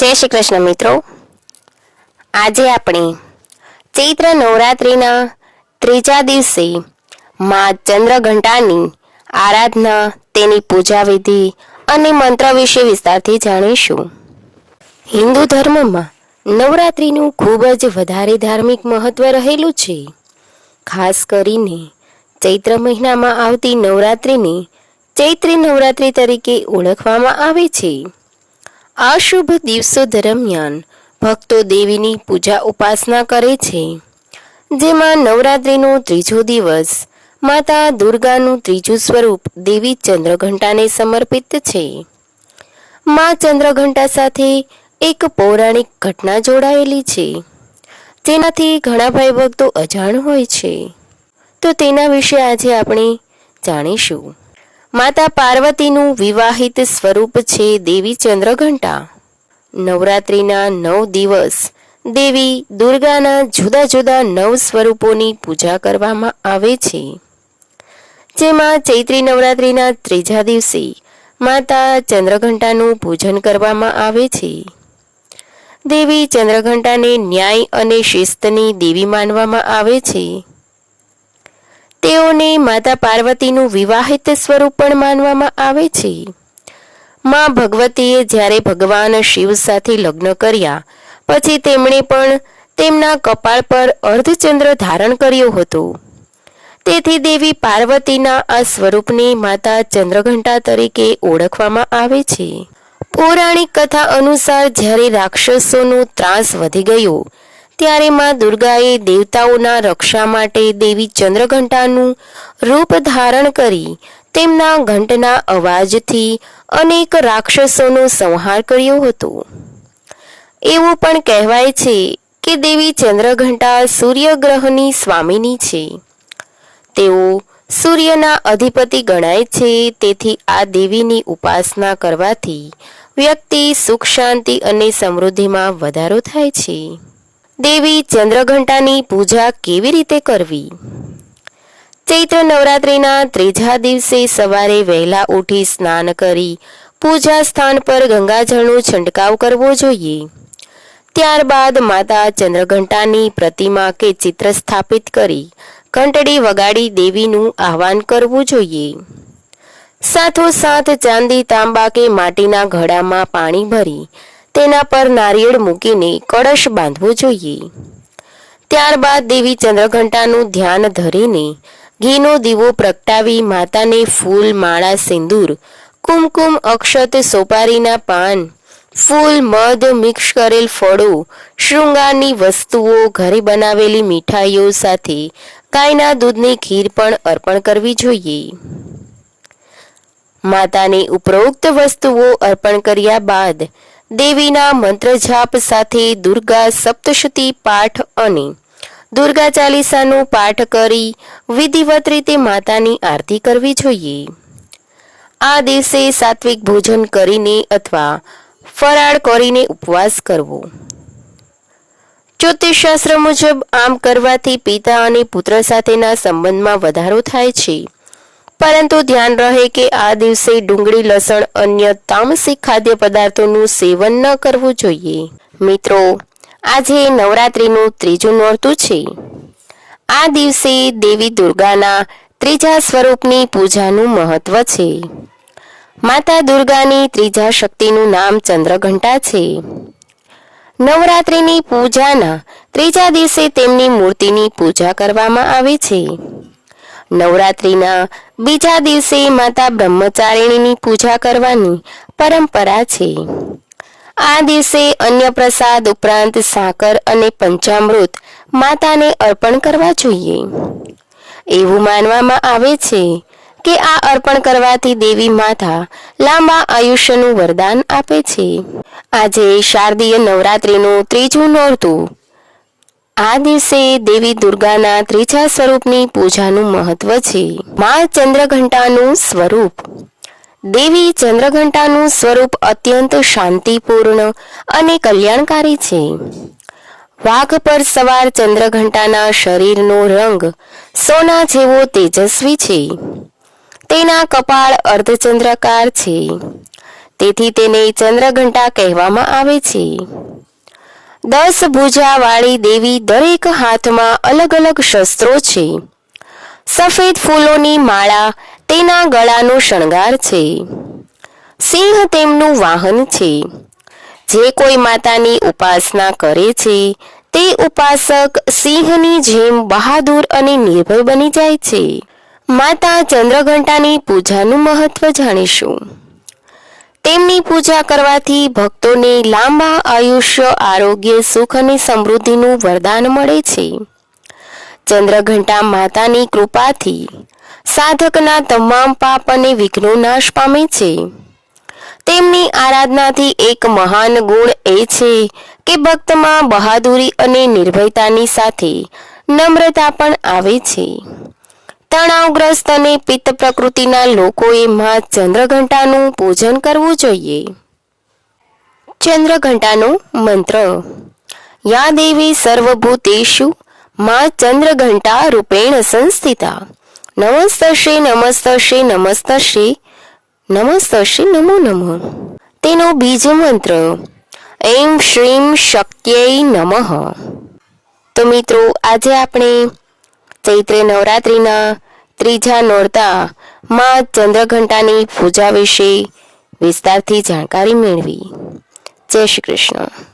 જય શ્રી કૃષ્ણ મિત્રો. આજે આપણે ચૈત્ર નવરાત્રિના ત્રીજા દિવસે મા ચંદ્રઘંટાની આરાધના, તેની પૂજા વિધિ અને મંત્ર વિશે વિસ્તારથી જાણીશું. હિન્દુ ધર્મમાં નવરાત્રિનું ખૂબ જ વધારે ધાર્મિક મહત્વ રહેલું છે. ખાસ કરીને ચૈત્ર મહિનામાં આવતી નવરાત્રિને ચૈત્રી નવરાત્રિ તરીકે ઓળખવામાં આવે છે. આ શુભ દિવસો દરમિયાન ભક્તો દેવીની પૂજા ઉપાસના કરે છે. જેમાં નવરાત્રિનો ત્રીજો દિવસ માતા દુર્ગાનું ત્રીજું સ્વરૂપ દેવી ચંદ્રઘંટાને સમર્પિત છે. મા ચંદ્રઘંટા સાથે એક પૌરાણિક ઘટના જોડાયેલી છે. જેનાથી ઘણા ભાઈ ભક્તો અજાણ હોય છે. તો તેના વિશે આજે આપણે જાણીશું. માતા પાર્વતીનું વિવાહિત સ્વરૂપ છે દેવી ચંદ્રઘંટા. નવરાત્રિના નવ દિવસ દેવી દુર્ગાના જુદા જુદા નવ સ્વરૂપોની પૂજા કરવામાં આવે છે. જેમાં ચૈત્રી નવરાત્રિના ત્રીજા દિવસે માતા ચંદ્રઘંટાનું પૂજન કરવામાં આવે છે. દેવી ચંદ્રઘંટાને ન્યાય અને શિસ્તની દેવી માનવામાં આવે છે. તેઓને માતા પાર્વતીનું વિવાહિત સ્વરૂપ પણ માનવામાં આવે છે. માં ભગવતીએ જ્યારે ભગવાન શિવ સાથે લગ્ન કર્યા, પછી તેમણે પણ તેમના કપાળ પર અર્ધચંદ્ર ધારણ કર્યો હતો. તેથી દેવી પાર્વતીના આ સ્વરૂપને માતા ચંદ્રઘંટા તરીકે ઓળખવામાં આવે છે. પૌરાણિક કથા અનુસાર જ્યારે રાક્ષસોનો ત્રાસ વધી ગયો ત્યારે માં દુર્ગાએ દેવતાઓના રક્ષા માટે દેવી ચંદ્રઘંટાનું રૂપ ધારણ કરી તેમના ઘંટના અવાજથી અનેક રાક્ષસોનો સંહાર કર્યો હતો. એવું પણ કહેવાય છે કે દેવી ચંદ્રઘંટા સૂર્યગ્રહની સ્વામીની છે. તેઓ સૂર્યના અધિપતિ ગણાય છે, તેથી આ દેવીની ઉપાસના કરવાથી વ્યક્તિ સુખ, શાંતિ અને સમૃદ્ધિમાં વધારો થાય છે. દેવી ચંદ્રઘંટાની પૂજા કેવી રીતે કરવી? ચૈત્ર નવરાત્રિના ત્રીજા દિવસે સવારે વહેલા ઉઠી સ્નાન કરી પૂજા સ્થાન પર ગંગાજળનો છંટકાવ કરવો જોઈએ. ત્યારબાદ માતા ચંદ્રઘંટાની પ્રતિમા કે ચિત્ર સ્થાપિત કરી ઘંટડી વગાડી દેવીનું આહવાન કરવું જોઈએ. સાથોસાથ ચાંદી, તાંબા કે માટીના ઘડામાં પાણી ભરી તેના પર નારિયેળ મૂકીને કળશ બાંધવો જોઈએ. ત્યારબાદ દેવી ચંદ્રઘંટાનું ધ્યાન ધરીને ઘીનો દીવો પ્રગટાવી માતાને ફૂલ, માળા, સિંદૂર, કુમકુમ, અક્ષત, સોપારીના પાન, ફૂલ, મધ મિક્સ કરેલ ફળો, શૃંગારની વસ્તુઓ, ઘરે બનાવેલી મીઠાઈઓ સાથે ગાયના દૂધની ખીર પણ અર્પણ કરવી જોઈએ. માતાને ઉપરોક્ત વસ્તુઓ અર્પણ કર્યા બાદ દેવીના મંત્ર જાપ સાથે દુર્ગા સપ્તશતી પાઠ અને દુર્ગા ચાલીસાનું પાઠ કરી વિધિવત રીતે માતાની આરતી કરવી જોઈએ. આ દિવસે સાત્વિક ભોજન કરીને અથવા ફરાળ કરીને ઉપવાસ કરવો. જ્યોતિષશાસ્ત્ર મુજબ આમ કરવાથી પિતા અને પુત્ર સાથેના સંબંધમાં વધારો થાય છે. પરંતુ ધ્યાન રહે કે આ દિવસે ડુંગળી, લસણ, અન્ય તામસિક ખાદ્ય પદાર્થોનું સેવન ન કરવું જોઈએ. મિત્રો, આજે નવરાત્રિનું ત્રીજું નોરતું છે. આ દિવસે દેવી દુર્ગાના ત્રીજા સ્વરૂપની પૂજાનું મહત્વ છે. માતા દુર્ગાની ત્રીજા શક્તિનું નામ ચંદ્રઘંટા છે. નવરાત્રિની પૂજાના ત્રીજા દિવસે તેમની મૂર્તિની પૂજા કરવામાં આવે છે. નવરાત્રિના બીજા દિવસે માતા બ્રહ્મચારિણીની પૂજા કરવાની પરંપરા છે. આ દિવસે અન્ય પ્રસાદ ઉપરાંત સાકર અને પંચામૃત માતાને અર્પણ કરવા જોઈએ. એવું માનવામાં આવે છે કે આ અર્પણ કરવાથી દેવી માતા લાંબા આયુષ્યનું વરદાન આપે છે. આજે શારદીય નવરાત્રિનું ત્રીજું નોરતું આ દિવસે દેવી દુર્ગાના ત્રીજા સ્વરૂપની પૂજાનું મહત્વ છે. મા ચંદ્રઘંટાનું સ્વરૂપ. દેવી ચંદ્રઘંટાનું સ્વરૂપ અત્યંત શાંતિપૂર્ણ અને કલ્યાણકારી છે. વાઘ પર સવાર ચંદ્રઘંટાના શરીરનો રંગ સોના જેવો તેજસ્વી છે. તેના કપાળ અર્ધચંદ્રકાર છે. તેથી તેને ચંદ્રઘંટા કહેવામાં આવે છે. દસ ભુજાવાળી દેવી દરેક હાથમાં અલગ અલગ શસ્ત્રો છે. સફેદ ફૂલોની માળા તેના ગળાનો શણગાર છે. સિંહ તેમનું વાહન છે. જે કોઈ માતાની ઉપાસના કરે છે, તે ઉપાસક સિંહની જેમ બહાદુર અને નિર્ભય બની જાય છે. માતા ચંદ્રઘંટાની પૂજાનું મહત્વ જાણીશું. તેમની પૂજા કરવાથી ભક્તોને લાંબા આયુષ્ય, આરોગ્ય, સુખ અને સમૃદ્ધિનું વરદાન મળે છે. ચંદ્રઘંટા માતાની કૃપાથી સાધકના તમામ પાપ અને વિઘ્નો નાશ પામે છે. તેમની આરાધનાથી એક મહાન ગુણ એ છે કે ભક્તમાં બહાદુરી અને નિર્ભયતાની સાથે નમ્રતા પણ આવે છે. તણાવગ્રસ્ત અને પિત્ત પ્રકૃતિના લોકોએ માં ચંદ્રઘંટાનું પૂજન કરવું જોઈએ. ચંદ્રઘંટાનો મંત્ર. યા દેવી સર્વભૂતેશુ માં ચંદ્રઘંટા રૂપેણ સંસ્થિતા. નમસ્તશ્રી નમસ્તશ્રી નમસ્તશ્રી નમસ્તશ્રી નમો નમઃ. તેનો બીજ મંત્ર. એમ શ્રીમ શક્ત્યય નમઃ. તો મિત્રો, આજે આપણે ચૈત્રે નવરાત્રિના ત્રીજા નોરતા માં ચંદ્રઘંટાની પૂજા વિશે વિસ્તારથી જાણકારી મેળવી. જય શ્રી કૃષ્ણ.